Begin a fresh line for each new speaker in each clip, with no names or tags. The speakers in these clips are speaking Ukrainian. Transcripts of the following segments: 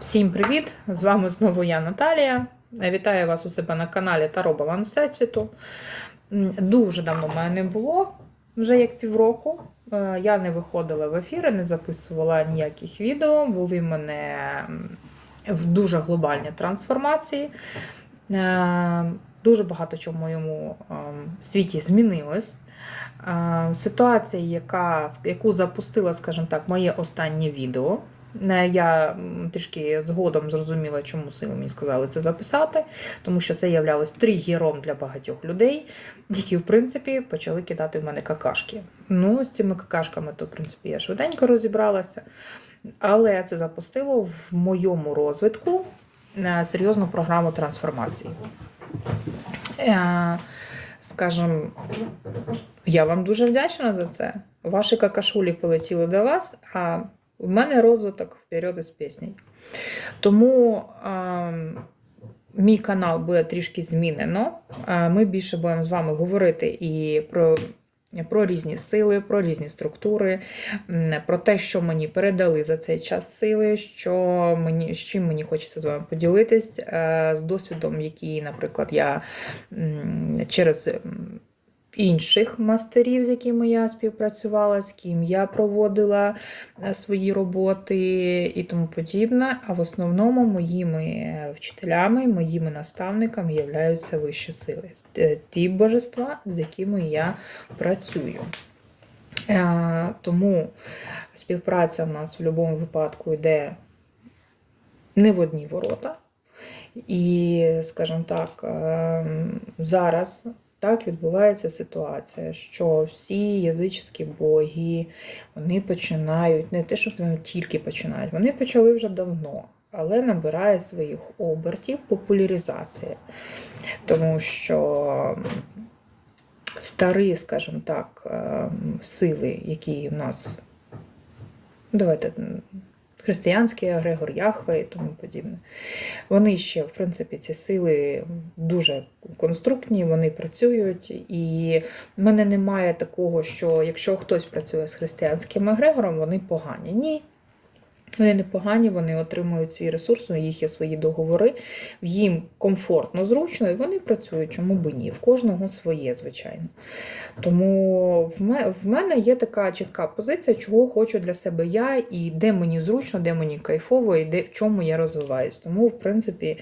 Всім привіт! З вами знову я, Наталія. Вітаю вас у себе на каналі Таро Баланс Всесвіту. Дуже давно в мене не було, вже як півроку. Е, Я не виходила в ефіри, не записувала ніяких відео. Були в мене в дуже глобальні трансформації. Е, Дуже багато чого в моєму ем, світі змінилось. Е, Ситуація, яка, яку запустила, скажімо так, моє останнє відео. Я трішки згодом зрозуміла, чому сили мені сказали це записати, тому що це являлось тригером для багатьох людей, які, в принципі, почали кидати в мене какашки. Ну, з цими какашками, то, в принципі, я швиденько розібралася. Але це запустило в моєму розвитку е, серйозну програму трансформації. Е, Скажем, я вам дуже вдячна за це. Ваші какашулі полетіли до вас, а в мене розвиток вперед із піснею. Тому е, мій канал буде трішки змінено. Е, Ми більше будемо з вами говорити і про, про різні сили, про різні структури, про те, що мені передали за цей час сили, що мені, з чим мені хочеться з вами поділитись, е, з досвідом, який, наприклад, я через. Інших мастерів, з якими я співпрацювала, з ким я проводила е, свої роботи і тому подібне. А в основному моїми вчителями, моїми наставниками являються вищі сили, Е, ті божества, з якими я працюю. Е, Тому співпраця в нас в будь-якому випадку йде не в одні ворота. І, скажімо так, ем, зараз так відбувається ситуація, що всі язичні боги вони починають, не те, що вони тільки починають, вони почали вже давно, але набирає своїх обертів популяризація. Тому що старі, скажімо так, ем, сили, які в нас, давайте. Християнський Егрегор, Яхве і тому подібне. Вони ще, в принципі, ці сили дуже конструктні, вони працюють. І в мене немає такого, що якщо хтось працює з християнським Агрегором, вони погані. Ні. Вони не погані, вони отримують свій ресурс, у їх є свої договори, їм комфортно, зручно, і вони працюють, чому би ні. В кожного своє, звичайно. Тому в ме- в мене є така чітка позиція, чого хочу для себе я, і де мені зручно, де мені кайфово, і де в чому я розвиваюсь. Тому, в принципі,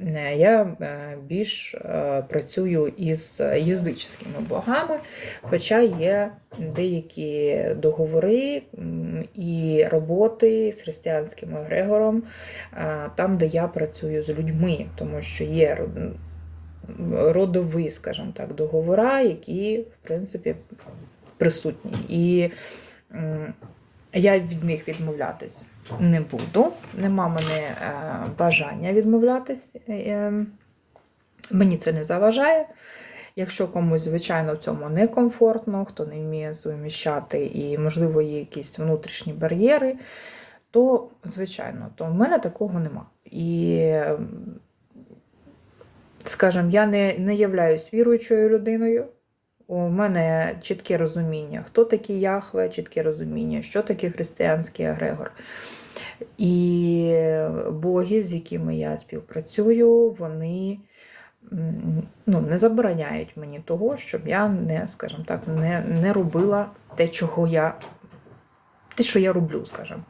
е, я е, більш е, працюю із язичськими богами, хоча є деякі договори і роботи християнським егрегором, е, там, де я працюю з людьми, тому що є родові, скажімо так, договора, які, в принципі, присутні. І я від них відмовлятись не буду. Нема мене е, бажання відмовлятись. Е, Мені це не заважає. Якщо комусь, звичайно, в цьому некомфортно, хто не вміє суміщати і, можливо, є якісь внутрішні бар'єри, то, звичайно, то в мене такого нема. І, скажімо, я не, не являюсь віруючою людиною. У мене чітке розуміння, хто такий Яхве, чітке розуміння, що таке християнський егрегор. І боги, з якими я співпрацюю, вони ну, не забороняють мені того, щоб я не, скажімо так, не, не робила те, чого я, те, що я роблю, скажімо.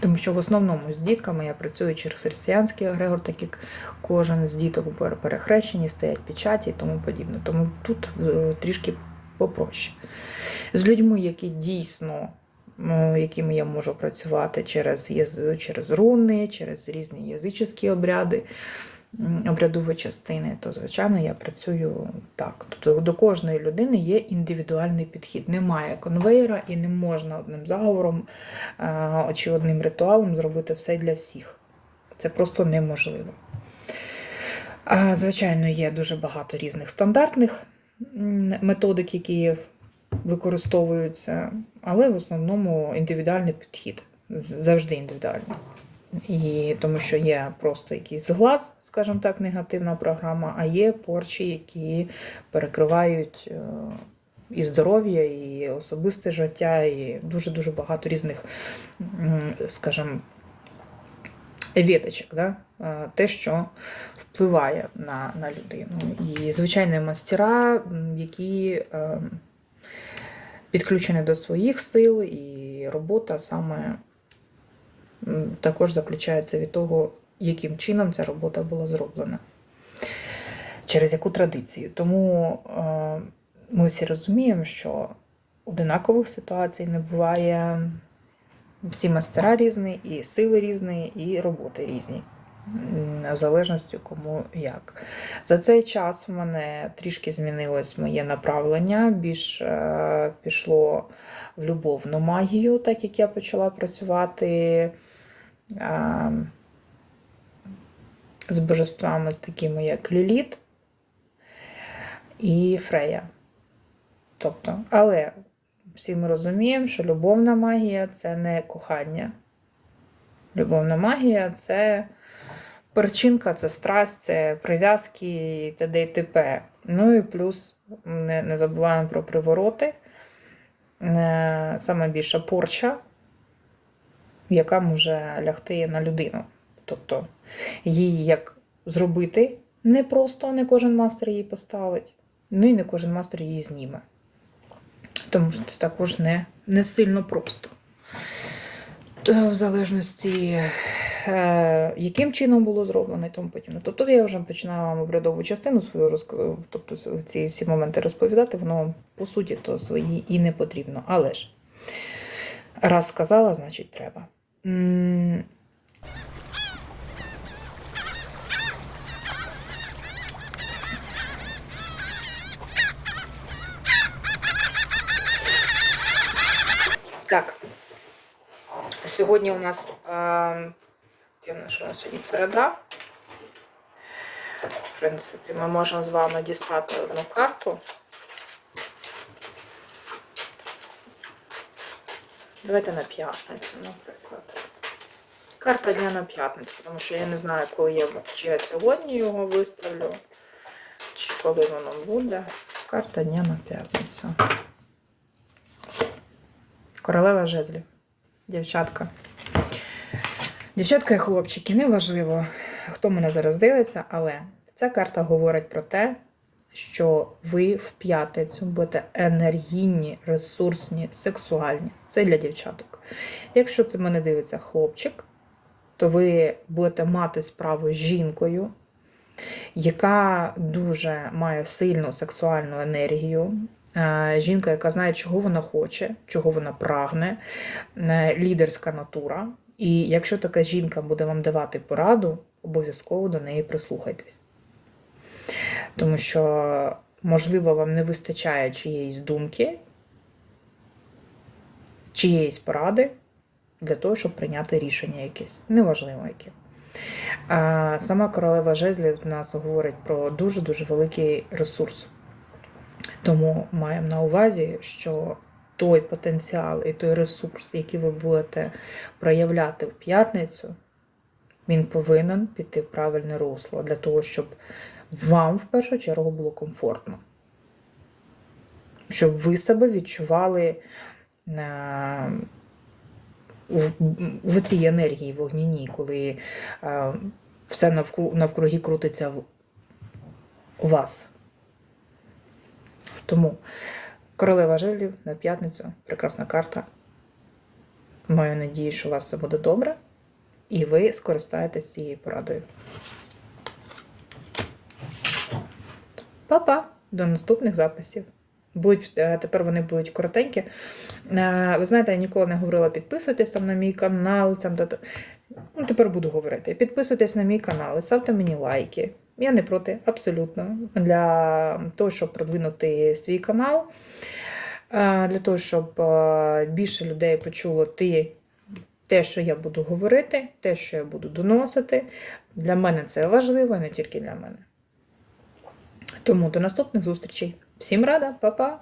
Тому що в основному з дітками я працюю через християнський агрегор, так як кожен з діток пере- перехрещені, стоять печаті і тому подібне. Тому тут е, трішки попроще. З людьми, які дійсно, ну, якими я можу працювати через, через руни, через різні язичні обряди, м, обрядові частини, то, звичайно, я працюю так. Тобто до кожної людини є індивідуальний підхід. Немає конвейера і не можна одним заговором чи одним ритуалом зробити все для всіх. Це просто неможливо. Звичайно, є дуже багато різних стандартних методик, які використовуються, але в основному індивідуальний підхід. Завжди індивідуальний. І тому що є просто якийсь глаз, скажімо так, негативна програма, а є порчі, які перекривають е, і здоров'я, і особисте життя, і дуже-дуже багато різних, скажімо, віточок, да? е, те, що впливає на, на людину. І звичайні мастера, які е, підключені до своїх сил, і робота саме також заключається від того, яким чином ця робота була зроблена, через яку традицію. Тому е, ми всі розуміємо, що одинакових ситуацій не буває. Всі мастера різні, і сили різні, і роботи різні. В залежності кому як. За цей час в мене трішки змінилось моє направлення, більш е, пішло в любовну магію, так як я почала працювати з божествами, з такими як Ліліт і Фрея. Тобто, але всі ми розуміємо, що любовна магія це не кохання. Любовна магія це перчинка, це страсть, це прив'язки і т.д. і т.п. Ну і плюс не, не забуваємо про привороти. Е, Саме більша порча, яка може лягти на людину. Тобто її як зробити не просто, не кожен мастер її поставить, ну і не кожен мастер її зніме. Тому що це також не, не сильно просто. То в залежності, е, яким чином було зроблено і тому подібне. Тобто я вже починаю вам обрядову частину свою тобто ці всі моменти розповідати, воно по суті то свої і не потрібно. Але ж раз сказала, значить треба. Так. Сьогодні у нас, е, що сьогодні середа. В принципі, ми можемо з вами дістати одну карту. Давайте на п'ятницю, наприклад. Карта дня на п'ятницю, тому що я не знаю, коли я, чи я сьогодні його виставлю, чи коли воно буде. Карта дня на п'ятницю. Королева жезлів. Дівчатка. Дівчатка і хлопчики, неважливо, хто мене зараз дивиться, але ця карта говорить про те, що ви в п'ятницю будете енергійні, ресурсні, сексуальні. Це для дівчаток. Якщо це мене дивиться хлопчик, то ви будете мати справу з жінкою, яка дуже має сильну сексуальну енергію. Е, Жінка, яка знає, чого вона хоче, чого вона прагне, е, лідерська натура. І якщо така жінка буде вам давати пораду, обов'язково до неї прислухайтесь. Тому що, можливо, вам не вистачає чиєїсь думки, чиєїсь поради для того, щоб прийняти рішення якесь. Неважливо яке. А Сама королева жезлів в нас говорить про дуже-дуже великий ресурс. Тому маємо на увазі, що той потенціал і той ресурс, який ви будете проявляти в п'ятницю, він повинен піти в правильне русло для того, щоб вам в першу чергу було комфортно. Щоб ви себе відчували е, в, в цій енергії вогняній, коли е, все навкруги, навкруги крутиться в вас. Тому королева жезлів на п'ятницю прекрасна карта. Маю надію, що у вас все буде добре, і ви скористаєтесь цією порадою. Па-па! До наступних записів. Будуть, е, тепер вони будуть коротенькі. Е, Ви знаєте, я ніколи не говорила, підписуйтесь там на мій канал. Там, та- та. Ну, тепер буду говорити. Підписуйтесь на мій канал і ставте мені лайки. Я не проти, абсолютно. Для того, щоб продвинути свій канал, е, для того, щоб більше людей почуло ті, те, що я буду говорити, те, що я буду доносити. Для мене це важливо, і не тільки для мене. Тому до наступних зустрічей. Всім рада, па-па!